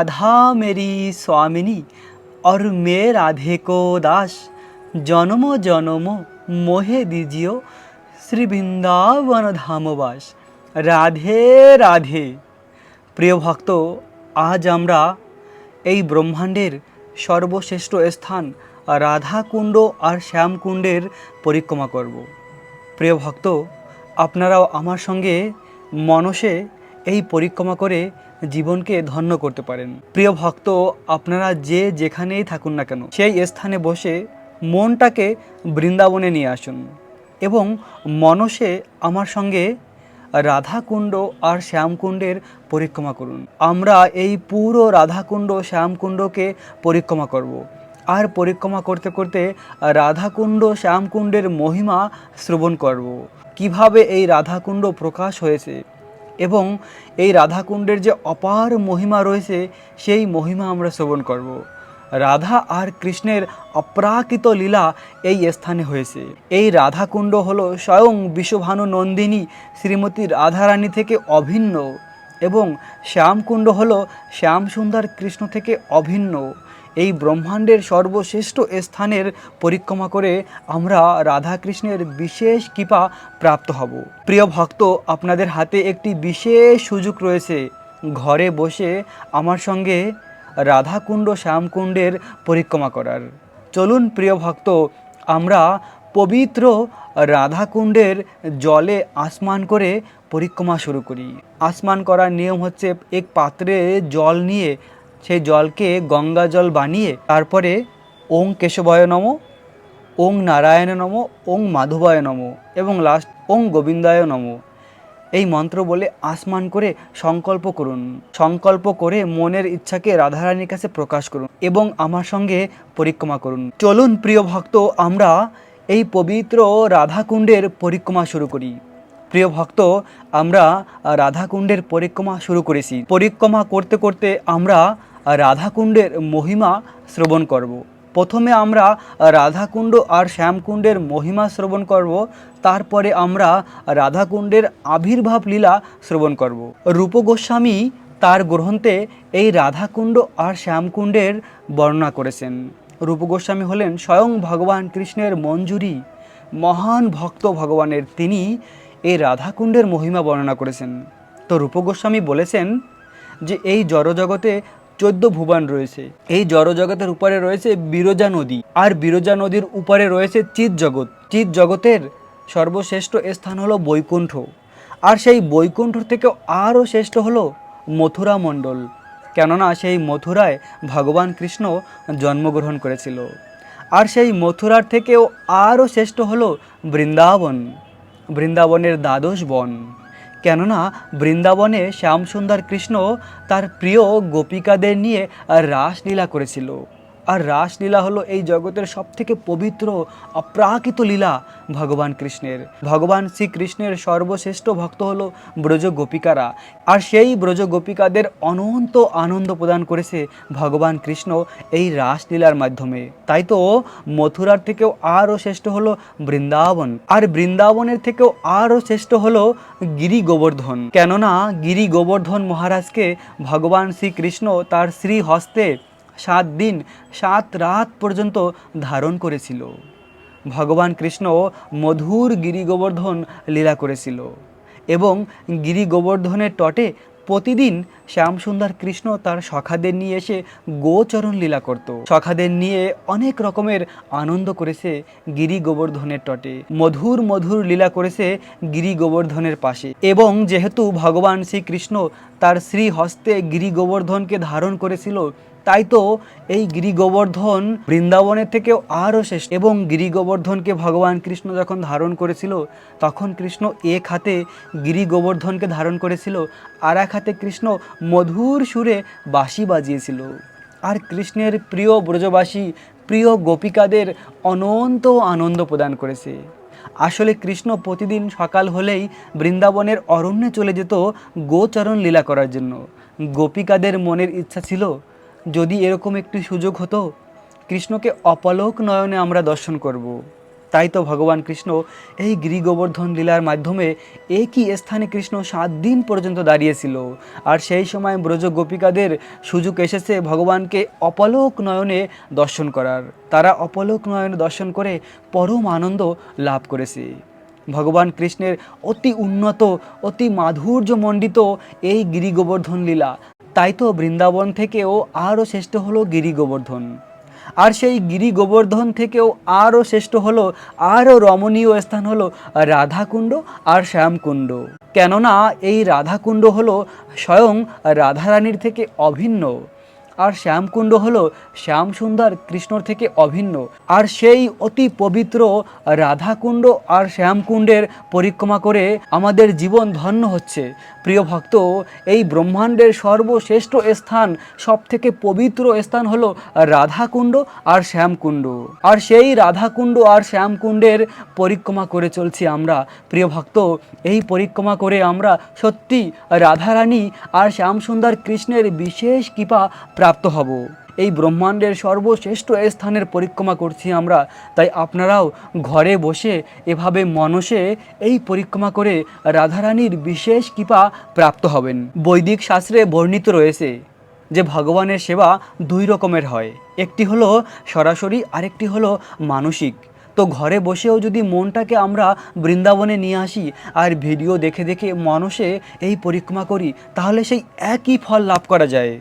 রাধা মেরি স্বামিনী অর মে রাধে দাস জনম জনম মোহে দিজিও শ্রী বৃন্দাবন ধামবাস রাধে রাধে প্রিয় ভক্ত আজ আমরা এই ব্রহ্মাণ্ডের সর্বশ্রেষ্ঠ স্থান রাধাকুণ্ড আর শ্যামকুণ্ডের পরিক্রমা করব। প্রিয় ভক্ত, আপনারাও আমার সঙ্গে মনসে এই পরিক্রমা করে জীবনকে ধন্য করতে পারেন প্রিয় ভক্ত, আপনারা যে যেখানেই থাকুন না কেন, সেই স্থানে বসে মনটাকে বৃন্দাবনে নিয়ে আসুন এবং মনসে আমার সঙ্গে রাধাকুণ্ড আর শ্যামকুণ্ডের পরিক্রমা করুন আমরা এই পুরো রাধাকুণ্ড, শ্যামকুণ্ডকে পরিক্রমা করব। আর পরিক্রমা করতে করতে রাধাকুণ্ড, শ্যামকুণ্ডের মহিমা শ্রবণ করব। কীভাবে এই রাধাকুণ্ড প্রকাশ হয়েছে এবং এই রাধাকুণ্ডের যে অপার মহিমা রয়েছে, সেই মহিমা আমরা শ্রবণ করব। রাধা আর কৃষ্ণের অপ্রাকৃত লীলা এই স্থানে হয়েছে এই রাধাকুণ্ড হলো স্বয়ং বিশ্বভানু নন্দিনী শ্রীমতী রাধারানী থেকে অভিন্ন এবং শ্যামকুণ্ড হলো শ্যামসুন্দর কৃষ্ণ থেকে অভিন্ন এই ব্রহ্মাণ্ডের সর্বশ্রেষ্ঠ স্থানের পরিক্রমা করে আমরা রাধাকৃষ্ণের বিশেষ কৃপা প্রাপ্ত হব। প্রিয় ভক্ত, আপনাদের হাতে একটি বিশেষ সুযোগ রয়েছে। ঘরে বসে আমার সঙ্গে রাধাকুণ্ড শ্যামকুণ্ডের পরিক্রমা করার। চলুন, প্রিয় ভক্ত, আমরা পবিত্র রাধাকুণ্ডের জলে আসমান করে পরিক্রমা শুরু করি। আসমান করার নিয়ম হচ্ছে এক পাত্রে জল নিয়ে সেই জলকে গঙ্গা জল বানিয়ে তারপরে ওং কেশবয় নম, ওং নারায়ণ নম, ওং মাধবায় নম এবং লাস্ট ওং গোবিন্দায় নম। এই মন্ত্র বলে আসমান করে সংকল্প করুন। সংকল্প করে মনের ইচ্ছাকে রাধারানীর কাছে প্রকাশ করুন এবং আমার সঙ্গে পরিক্রমা করুন। চলুন প্রিয় ভক্ত, আমরা এই পবিত্র রাধাকুণ্ডের পরিক্রমা শুরু করি। প্রিয় ভক্ত, আমরা রাধাকুণ্ডের পরিক্রমা শুরু করেছি। পরিক্রমা করতে করতে আমরা রাধাকুণ্ডের মহিমা শ্রবণ করব। প্রথমে আমরা রাধাকুণ্ড আর শ্যামকুণ্ডের মহিমা শ্রবণ করব, তারপরে আমরা রাধাকুণ্ডের আবির্ভাব লীলা শ্রবণ করব। রূপ গোস্বামী তার গ্রন্থে এই রাধাকুণ্ড আর শ্যামকুণ্ডের বর্ণনা করেছেন। রূপ গোস্বামী হলেন স্বয়ং ভগবান কৃষ্ণের মঞ্জুরি। মহান ভক্ত ভগবানের তিনি এই রাধাকুণ্ডের মহিমা বর্ণনা করেছেন। তো রূপ গোস্বামী বলেছেন যে এই জড়জগতে চোদ্দ ভুবন রয়েছে। এই জড়জগতের উপরে রয়েছে বিরজা নদী আর বিরজা নদীর উপরে রয়েছে চিত জগৎ চিত জগতের সর্বশ্রেষ্ঠ স্থান হলো বৈকুণ্ঠ আর সেই বৈকুণ্ঠ থেকে আরও শ্রেষ্ঠ হলো মথুরা মণ্ডল। কেননা সেই মথুরায় ভগবান কৃষ্ণ জন্মগ্রহণ করেছিল আর সেই মথুরার থেকেও আরও শ্রেষ্ঠ হলো বৃন্দাবন। বৃন্দাবনের দ্বাদশ বন। কেননা বৃন্দাবনে শ্যামসুন্দর কৃষ্ণ তার প্রিয় গোপিকাদের নিয়ে রাসলীলা করেছিল। আর রাসলীলা হলো এই জগতের সবথেকে পবিত্র, অপ্রাকৃত লীলা ভগবান কৃষ্ণের। ভগবান শ্রীকৃষ্ণের সর্বশ্রেষ্ঠ ভক্ত হলো ব্রজ গোপিকারা। আর সেই ব্রজ গোপিকাদের অনন্ত আনন্দ প্রদান করেছে ভগবান কৃষ্ণ এই রাসলীলার মাধ্যমে। তাই তো মথুরার থেকেও আরও শ্রেষ্ঠ হলো বৃন্দাবন। আর বৃন্দাবনের থেকেও আরও শ্রেষ্ঠ হলো গিরি গোবর্ধন কেননা গিরি গোবর্ধন মহারাজকে ভগবান শ্রীকৃষ্ণ তার শ্রী হস্তে সাত দিন, সাত রাত পর্যন্ত ধারণ করেছিল। ভগবান কৃষ্ণ মধুর গিরি গোবর্ধন লীলা করেছিল এবং গিরি গোবর্ধনের তটে প্রতিদিন শ্যামসুন্দর কৃষ্ণ তার সখাদের নিয়ে এসে গোচরণ লীলা করত। সখাদের নিয়ে অনেক রকমের আনন্দ করেছে গিরি গোবর্ধনের তটে। মধুর মধুর লীলা করেছে গিরি গোবর্ধনের পাশে এবং যেহেতু ভগবান শ্রীকৃষ্ণ তার শ্রী হস্তে গিরি গোবর্ধনকে ধারণ করেছিল তাই তো এই গিরি গোবর্ধন বৃন্দাবনের থেকেও আরও শেষ এবং গিরি গোবর্ধনকে ভগবান কৃষ্ণ যখন ধারণ করেছিল, তখন কৃষ্ণ এক হাতে গিরি গোবর্ধনকে ধারণ করেছিল, আর এক হাতে কৃষ্ণ মধুর সুরে বাঁশি বাজিয়েছিল। আর কৃষ্ণের প্রিয় ব্রজবাসী, প্রিয় গোপিকাদের অনন্ত আনন্দ প্রদান করেছে। আসলে কৃষ্ণ প্রতিদিন সকাল হলেই বৃন্দাবনের অরণ্যে চলে যেত গোচরণ লীলা করার জন্য। গোপিকাদের মনের ইচ্ছা ছিল যদি এরকম একটি সুযোগ হতো, কৃষ্ণকে অপলোক নয়নে আমরা দর্শন করব। তাই তো ভগবান কৃষ্ণ এই গিরি গোবর্ধন লীলার মাধ্যমে একই স্থানে কৃষ্ণ সাত দিন পর্যন্ত দাঁড়িয়েছিল। আর সেই সময় ব্রজ গোপিকাদের সুযোগ এসেছে ভগবানকে অপলোক নয়নে দর্শন করার। তারা অপলোক নয়নে দর্শন করে পরম আনন্দ লাভ করেছে। ভগবান কৃষ্ণের অতি উন্নত, অতি মাধুর্যমণ্ডিত এই গিরি গোবর্ধন লীলা তাই তো বৃন্দাবন থেকেও আরও শ্রেষ্ঠ হলো গিরি গোবর্ধন। আর সেই গিরি গোবর্ধন থেকেও আরও শ্রেষ্ঠ হলো, আরও রমণীয় স্থান হলো রাধাকুণ্ড আর শ্যামকুণ্ড। কেননা এই রাধাকুণ্ড হলো স্বয়ং রাধারানীর থেকে অভিন্ন। আর শ্যামকুণ্ড হল শ্যাম সুন্দর কৃষ্ণর থেকে অভিন্ন। আর সেই অতি পবিত্র রাধাকুণ্ড আর শ্যামকুণ্ডের পরিক্রমা করে আমাদের জীবন ধন্য হচ্ছে। প্রিয় ভক্ত, এই ব্রহ্মাণ্ডের সর্বশ্রেষ্ঠ স্থান সব থেকে পবিত্র স্থান হলো রাধাকুণ্ড আর শ্যামকুণ্ড। আর সেই রাধাকুণ্ড আর শ্যামকুণ্ডের পরিক্রমা করে চলছি আমরা। প্রিয় ভক্ত, এই পরিক্রমা করে আমরা সত্যি রাধারানী আর শ্যামসুন্দর কৃষ্ণের বিশেষ কৃপা প্রাপ্ত হব। এই ব্রহ্মাণ্ডের সর্বশ্রেষ্ঠ স্থানের পরিক্রমা করছি আমরা। তাই আপনারাও ঘরে বসে এভাবে মনসে এই পরিক্রমা করে রাধারানীর বিশেষ কৃপা প্রাপ্ত হবেন। বৈদিক শাস্ত্রে বর্ণিত রয়েছে যে ভগবানের সেবা দুই রকমের হয়। একটি হলো সরাসরি, আরেকটি হলো মানসিক। তো ঘরে বসেও যদি মনটাকে আমরা বৃন্দাবনে নিয়ে আসি আর ভিডিও দেখে দেখে মানুষে এই পরিক্রমা করি, তাহলে সেই একই ফল লাভ করা যায়।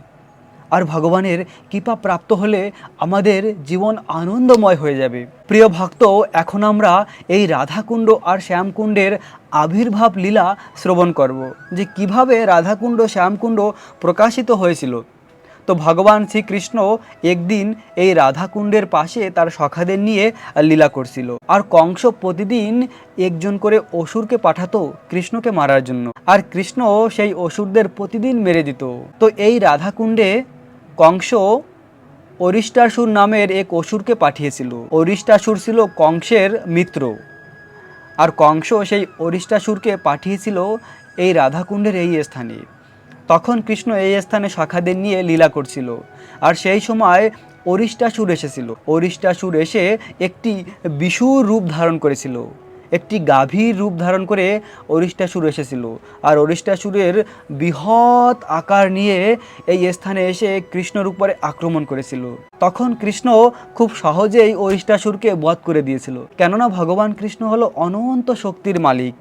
আর ভগবানের কৃপা প্রাপ্ত হলে আমাদের জীবন আনন্দময় হয়ে যাবে। প্রিয় ভক্ত, এখন আমরা এই রাধাকুণ্ড আর শ্যামকুণ্ডের আবির্ভাব লীলা শ্রবণ করব, যে কীভাবে রাধাকুণ্ড, শ্যামকুণ্ড প্রকাশিত হয়েছিল। তো ভগবান শ্রীকৃষ্ণ একদিন এই রাধাকুণ্ডের পাশে তার সখাদের নিয়ে লীলা করছিল। আর কংস প্রতিদিন একজন করে অসুরকে পাঠাতো কৃষ্ণকে মারার জন্য। আর কৃষ্ণ সেই অসুরদের প্রতিদিন মেরে দিত। তো এই রাধাকুণ্ডে কংস অরিষ্টাসুর নামের এক অসুরকে পাঠিয়েছিল। অরিষ্টাসুর ছিল কংসের মিত্র। আর কংস সেই অরিষ্টাসুরকে পাঠিয়েছিল এই রাধাকুণ্ডের এই স্থানে। তখন কৃষ্ণ এই স্থানে শাখাদের নিয়ে লীলা করছিল। আর সেই সময় অরিষ্টাসুর এসেছিল। অরিষ্টাসুর এসে একটি বিশুর রূপ ধারণ করেছিল। একটি গাভীর রূপ ধারণ করে অরিষ্টাসুর এসেছিল। আর অরিষ্টাসুরের বৃহৎ আকার নিয়ে এই স্থানে এসে কৃষ্ণর উপরে আক্রমণ করেছিল। তখন কৃষ্ণ খুব সহজেই অরিষ্টাসুরকে বধ করে দিয়েছিল। কেননা ভগবান কৃষ্ণ হলো অনন্ত শক্তির মালিক।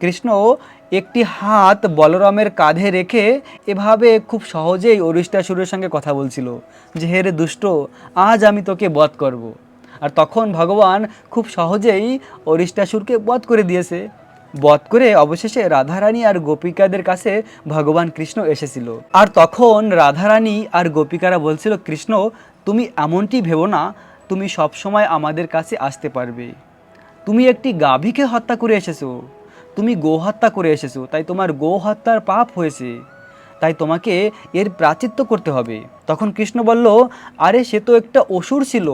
কৃষ্ণ একটি হাত বলরামের কাঁধে রেখে এভাবে খুব সহজেই অরিষ্টাসুরের সঙ্গে কথা বলছিল। যে, হে রে দুষ্ট, আজ আমি তোকে বধ করব। আর তখন ভগবান খুব সহজেই অরিষ্টাসুরকে বধ করে দিয়েছে। বধ করে অবশেষে রাধারানী আর গোপিকাদের কাছে ভগবান কৃষ্ণ এসেছিল। আর তখন রাধারানী আর গোপিকারা বলছিল, কৃষ্ণ, তুমি এমনটি ভেবো না, তুমি সবসময় আমাদের কাছে আসতে পারবে। তুমি একটি গাভীকে হত্যা করে এসেছ। তুমি গো হত্যা করে এসেছ। তাই তোমার গো হত্যার পাপ হয়েছে। তাই তোমাকে এর প্রাচিত্য করতে হবে। তখন কৃষ্ণ বলল, আরে, সে তো একটা অসুর ছিল।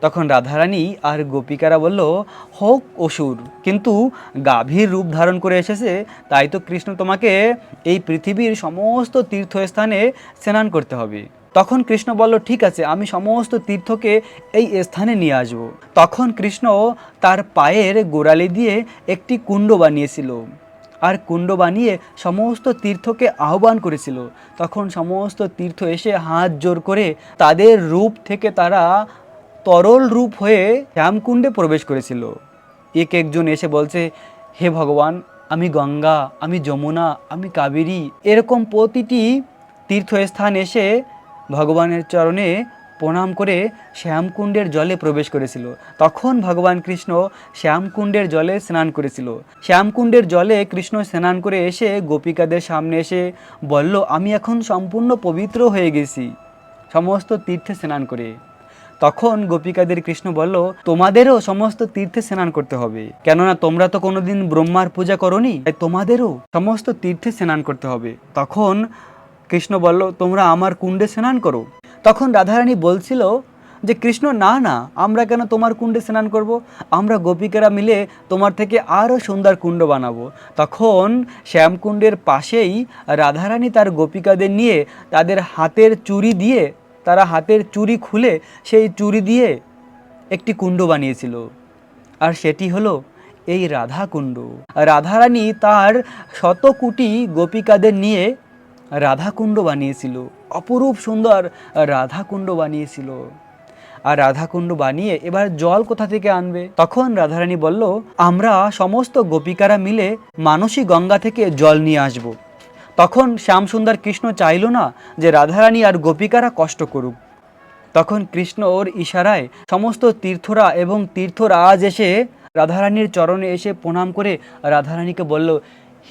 তখন রাধারানী আর গোপিকারা বলল, হোক অসুর, কিন্তু গাভীর রূপ ধারণ করে এসেছে, তাই তো কৃষ্ণ তোমাকে এই পৃথিবীর সমস্ত তীর্থস্থানে স্নান করতে হবে। তখন কৃষ্ণ বলল, ঠিক আছে, আমি সমস্ত তীর্থকে এই স্থানে নিয়ে আসব। তখন কৃষ্ণ তার পায়ের গোড়ালি দিয়ে একটি কুণ্ড বানিয়েছিল আর কুণ্ড বানিয়ে সমস্ত তীর্থকে আহ্বান করেছিল। তখন সমস্ত তীর্থ এসে হাত জোর করে তাদের রূপ থেকে তারা তরল রূপ হয়ে শ্যামকুণ্ডে প্রবেশ করেছিল। এক একজন এসে বলছে, হে ভগবান, আমি গঙ্গা, আমি যমুনা, আমি কাবেরী। এরকম প্রতিটি তীর্থস্থান এসে ভগবানের চরণে প্রণাম করে শ্যামকুণ্ডের জলে প্রবেশ করেছিল। তখন ভগবান কৃষ্ণ শ্যামকুণ্ডের জলে স্নান করেছিল। শ্যামকুণ্ডের জলে কৃষ্ণ স্নান করে এসে গোপিকাদের সামনে এসে বলল, আমি এখন সম্পূর্ণ পবিত্র হয়ে গেছি। সমস্ত তীর্থে স্নান করে। তখন গোপিকাদের কৃষ্ণ বলল, তোমাদেরও সমস্ত তীর্থে স্নান করতে হবে। কেননা তোমরা তো কোনোদিন ব্রহ্মার পূজা করনি, তাই তোমাদেরও সমস্ত তীর্থে স্নান করতে হবে। তখন কৃষ্ণ বলল, তোমরা আমার কুণ্ডে স্নান করো। তখন রাধারানী বলছিল যে, কৃষ্ণ, না না, আমরা কেন তোমার কুণ্ডে স্নান করব? আমরা গোপিকারা মিলে তোমার থেকে আরও সুন্দর কুণ্ড বানাবো। তখন শ্যামকুণ্ডের পাশেই রাধারানী তার গোপিকাদের নিয়ে তাদের হাতের চুড়ি দিয়ে তারা হাতের চুড়ি খুলে সেই চুড়ি দিয়ে একটি কুণ্ড বানিয়েছিল। আর সেটি হলো এই রাধাকুণ্ড রাধারানী তার শত কোটি গোপিকাদের নিয়ে রাধাকুণ্ড বানিয়েছিল। অপরূপ সুন্দর রাধাকুণ্ড বানিয়েছিল। আর রাধাকুণ্ড বানিয়ে এবার জল কোথা থেকে আনবে? তখন রাধারানী বলল, আমরা সমস্ত গোপিকারা মিলে মানসী গঙ্গা থেকে জল নিয়ে আসব। তখন শ্যামসুন্দর কৃষ্ণ চাইল না যে রাধারানী আর গোপিকারা কষ্ট করুক। তখন কৃষ্ণ ওর ইশারায় সমস্ত তীর্থরা এবং তীর্থরাজ এসে রাধারানীর চরণে এসে প্রণাম করে রাধারানীকে বলল,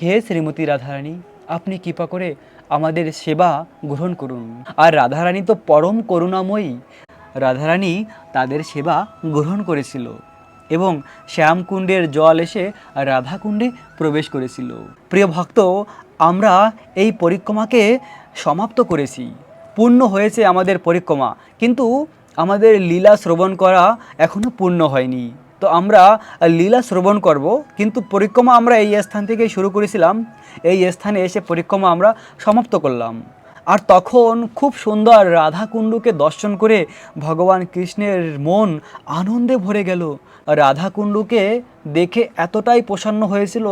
হে শ্রীমতী রাধারানী, আপনি কৃপা করে আমাদের সেবা গ্রহণ করুন। আর রাধারানী তো পরম করুণাময়ী। রাধারানী তাদের সেবা গ্রহণ করেছিল। এবং শ্যামকুণ্ডের জল এসে রাধাকুণ্ডে প্রবেশ করেছিল। প্রিয় ভক্ত, আমরা এই পরিক্রমাকে সমাপ্ত করেছি। পূর্ণ হয়েছে আমাদের পরিক্রমা, কিন্তু আমাদের লীলা শ্রবণ করা এখনও পূর্ণ হয়নি। তো আমরা লীলা শ্রবণ করব, কিন্তু পরিক্রমা আমরা এই স্থান থেকে শুরু করেছিলাম। এই স্থানে এসে পরিক্রমা আমরা সমাপ্ত করলাম। আর তখন খুব সুন্দর রাধাকুণ্ডকে দর্শন করে ভগবান কৃষ্ণের মন আনন্দে ভরে গেল। রাধাকুণ্ডকে দেখে এতটাই প্রসন্ন হয়েছিল,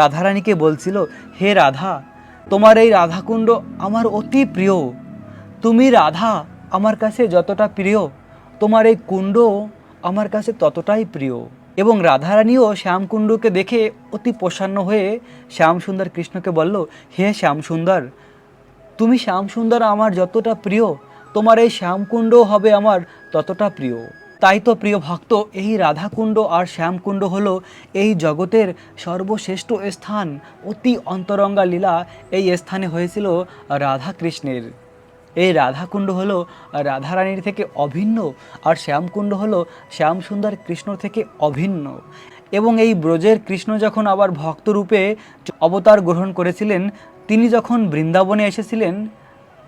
রাধারানীকে বলছিল, হে রাধা, তোমার এই রাধাকুণ্ড আমার অতি প্রিয়। তুমি রাধা, আমার কাছে যতটা প্রিয়, তোমার এই কুণ্ড আমার কাছে ততটাই প্রিয়। এবং রাধারানীও শ্যামকুণ্ডকে দেখে অতি প্রসন্ন হয়ে শ্যামসুন্দর কৃষ্ণকে বলল, হে শ্যামসুন্দর তুমি শ্যামসুন্দর আমার যতটা প্রিয়, তোমার এই শ্যামকুণ্ড হবে আমার ততটা প্রিয়। তাই তো প্রিয় ভক্ত, এই রাধাকুণ্ড আর শ্যামকুণ্ড হলো এই জগতের সর্বশ্রেষ্ঠ স্থান। অতি অন্তরঙ্গা লীলা এই স্থানে হয়েছিল রাধা কৃষ্ণের এই রাধাকুণ্ড হলো রাধারানীর থেকে অভিন্ন আর শ্যামকুণ্ড হলো শ্যামসুন্দর কৃষ্ণ থেকে অভিন্ন। এবং এই ব্রজের কৃষ্ণ যখন আবার ভক্তরূপে অবতার গ্রহণ করেছিলেন, তিনি যখন বৃন্দাবনে এসেছিলেন,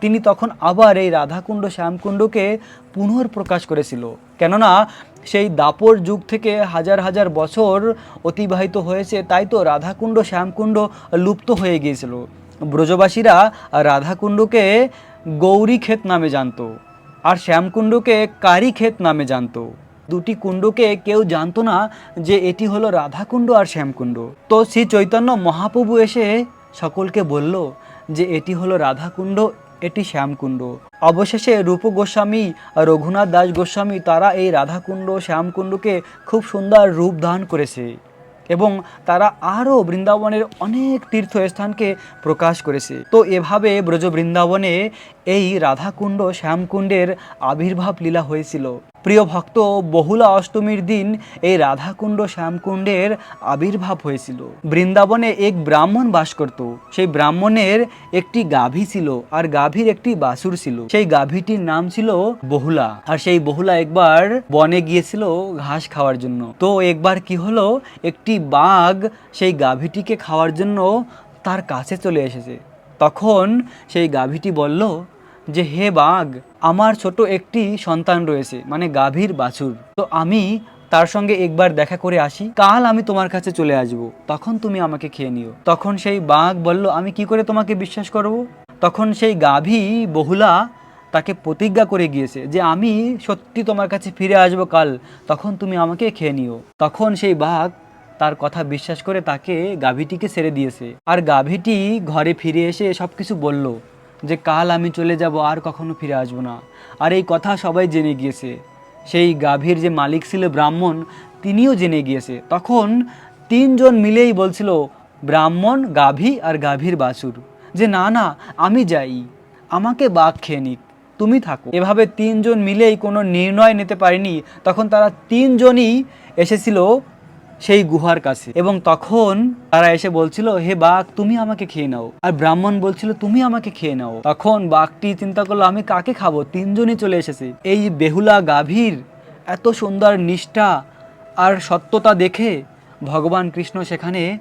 তিনি তখন আবার এই রাধাকুণ্ড শ্যামকুণ্ডকে পুনর্প্রকাশ করেছিল। কেননা সেই দাপর যুগ থেকে হাজার হাজার বছর অতিবাহিত হয়েছে, তাই তো রাধাকুণ্ড শ্যামকুণ্ড লুপ্ত হয়ে গিয়েছিল। ব্রজবাসীরা রাধাকুণ্ডকে গৌরী ক্ষেত নামে জানত, আর শ্যামকুণ্ডকে কারি ক্ষেত নামে জানতো। দুটি কুণ্ডকে কেউ জানতো না যে এটি হলো রাধাকুণ্ড আর শ্যামকুণ্ড। তো শ্রী চৈতন্য মহাপ্রভু এসে সকলকে বলল যে এটি হলো রাধাকুণ্ড, এটি শ্যামকুণ্ড। অবশেষে রূপ গোস্বামী রঘুনাথ দাস গোস্বামী তারা এই রাধাকুণ্ড, শ্যামকুণ্ডকে খুব সুন্দর রূপ দান করেছে এবং তারা আরও বৃন্দাবনের অনেক তীর্থস্থানকে প্রকাশ করেছে। তো এভাবে ব্রজ বৃন্দাবনে এই রাধাকুণ্ড, শ্যামকুণ্ডের আবির্ভাব লীলা হয়েছিল। প্রিয় ভক্ত, বহুলা অষ্টমীর দিন এই রাধাকুণ্ড শ্যামকুণ্ডের আবির্ভাব হয়েছিল। বৃন্দাবনে এক ব্রাহ্মণ বাস করত। সেই ব্রাহ্মণের একটি গাভী ছিল আর গাভীর একটি বাসুর ছিল। সেই গাভীটির নাম ছিল বহুলা। আর সেই বহুলা একবার বনে গিয়েছিল ঘাস খাওয়ার জন্য। তো একবার কি হলো, একটি বাঘ সেই গাভীটিকে খাওয়ার জন্য তার কাছে চলে এসেছে। তখন সেই গাভীটি বলল যে হে বাঘ, আমার ছোট একটি সন্তান রয়েছে মানে গাভীর বাছুর। তো আমি তার সঙ্গে একবার দেখা করে আসি, কাল আমি তোমার কাছে চলে আসব, তখন তুমি আমাকে খেয়ে নিও। তখন সেই বাঘ বলল, আমি কি করে তোমাকে বিশ্বাস করব? তখন সেই গাভী বহুলা তাকে প্রতিজ্ঞা করে গিয়েছে যে আমি সত্যি তোমার কাছে ফিরে আসব কাল, তখন তুমি আমাকে খেয়ে নিও। তখন সেই বাঘ তার কথা বিশ্বাস করে তাকে গাভীটিকে ছেড়ে দিয়েছে। আর গাভীটি ঘরে ফিরে এসে সব কিছু বলল। যে কাল আমি চলে যাব, আর কখনো ফিরে আসব না। আর এই কথা সবাই জেনে গিয়েছে। সেই গাভীর যে মালিক ছিল ব্রাহ্মণ, তিনিও জেনে গিয়েছে। তখন তিনজন মিলেই বলছিল, ব্রাহ্মণ, গাভী আর গাভীর বাছুর। যে না না, আমি যাই। আমাকে বাঘ খেয়ে নিক। তুমি থাকো। এভাবে তিনজন মিলেই কোনো নির্ণয় নিতে পারেনি। তখন তারা তিনজনই এসেছিল সেই গুহার কাছে। এবং তখন তারা এসে বলছিল, হে বাঘ, তুমি আমাকে খেয়ে নাও। আর ব্রাহ্মণ বলছিল, তুমি আমাকে খেয়ে নাও। তখন বাঘটি চিন্তা করল, আমি কাকে খাব? তিনজনই চলে এসেছে। এই বেহুলা গাভীর এত সুন্দর নিষ্ঠা আর সত্যতা দেখে ভগবান কৃষ্ণ সেখানে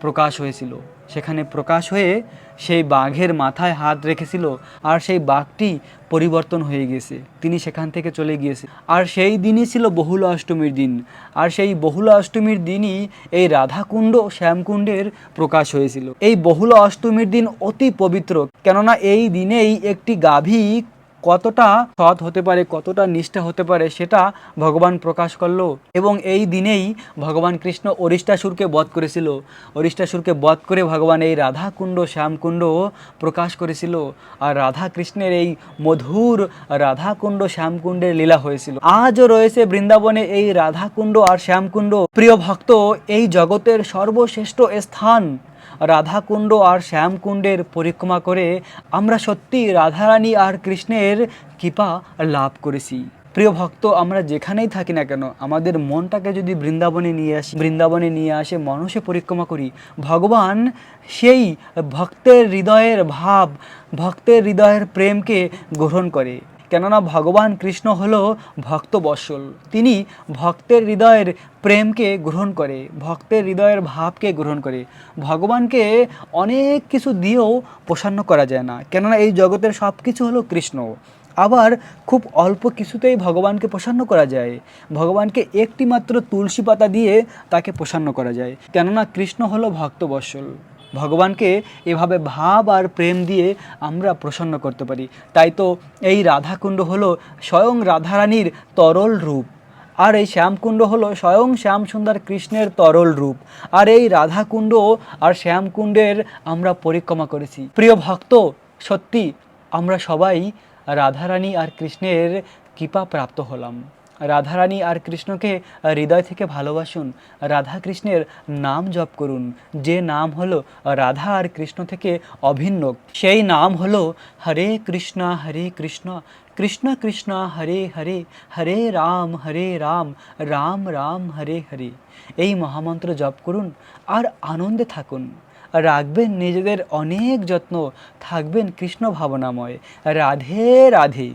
প্রকাশ হয়েছিল। সেখানে প্রকাশ হয়ে সেই বাঘের মাথায় হাত রেখেছিল আর সেই বাঘটি পরিবর্তন হয়ে গেছে তিনি সেখান থেকে চলে গিয়েছে। আর সেই দিনই ছিল বহুল অষ্টমীর দিন। আর সেই বহুল অষ্টমীর দিনই এই রাধাকুণ্ড শ্যামকুণ্ডের প্রকাশ হয়েছিল। এই বহুল অষ্টমীর দিন অতি পবিত্র। কেননা এই দিনেই একটি গাভী কতটা সৎ হতে পারে, কতটা নিষ্ঠা হতে পারে সেটা ভগবান প্রকাশ করল। এবং এই দিনেই ভগবান কৃষ্ণ অরিষ্টাসুরকে বধ করেছিল। অরিষ্টাসুরকে বধ করে ভগবান এই রাধাকুণ্ড, শ্যামকুণ্ড প্রকাশ করেছিল। আর রাধা কৃষ্ণের এই মধুর রাধাকুণ্ড, শ্যামকুণ্ডের লীলা হয়েছিল। আজও রয়েছে বৃন্দাবনে এই রাধাকুণ্ড আর শ্যামকুণ্ড। প্রিয় ভক্ত, এই জগতের সর্বশ্রেষ্ঠ স্থান রাধাকুণ্ড আর শ্যামকুণ্ডের পরিক্রমা করে আমরা সত্যি রাধারানী আর কৃষ্ণের কৃপা লাভ করেছি। প্রিয় ভক্ত, আমরা যেখানেই থাকি না কেন, আমাদের মনটাকে যদি বৃন্দাবনে নিয়ে আসি, বৃন্দাবনে নিয়ে আসে, মানুষে পরিক্রমা করি, ভগবান সেই ভক্তের হৃদয়ের ভাব, ভক্তের হৃদয়ের প্রেমকে গ্রহণ করে। কেননা ভগবান কৃষ্ণ হলো ভক্তবৎসল। তিনি ভক্তের হৃদয়ের প্রেমকে গ্রহণ করে, ভক্তের হৃদয়ের ভাবকে গ্রহণ করে। ভগবানকে অনেক কিছু দিয়েও প্রসন্ন করা যায় না। কেননা এই জগতের সব কিছু হলো কৃষ্ণ। আবার খুব অল্প কিছুতেই ভগবানকে প্রসন্ন করা যায়। ভগবানকে একটি মাত্র তুলসী পাতা দিয়ে তাকে প্রসন্ন করা যায়। কেননা কৃষ্ণ হলো ভক্তবৎসল। ভগবানকে এভাবে ভাব আর প্রেম দিয়ে আমরা প্রসন্ন করতে পারি। তাই তো এই রাধাকুণ্ড হলো স্বয়ং রাধারানীর তরল রূপ। আর এই শ্যামকুণ্ড হলো স্বয়ং শ্যাম সুন্দর কৃষ্ণের তরল রূপ। আর এই রাধাকুণ্ড আর শ্যামকুণ্ডের আমরা পরিক্রমা করেছি। প্রিয় ভক্ত, সত্যি আমরা সবাই রাধারানী আর কৃষ্ণের কৃপা প্রাপ্ত হলাম। রাধারানী আর কৃষ্ণকে হৃদয় থেকে ভালোবাসুন। রাধা কৃষ্ণের নাম জপ করুন। যে নাম হলো রাধা আর কৃষ্ণ থেকে অভিন্ন। সেই নাম হলো হরে কৃষ্ণ হরে কৃষ্ণ কৃষ্ণ কৃষ্ণ, হরে হরে হরে রাম হরে রাম রাম রাম, হরে হরে। এই মহামন্ত্র জপ করুন আর আনন্দে থাকুন। রাখবেন নিজেদের অনেক যত্ন, থাকবেন কৃষ্ণ ভাবনাময়। রাধে রাধে।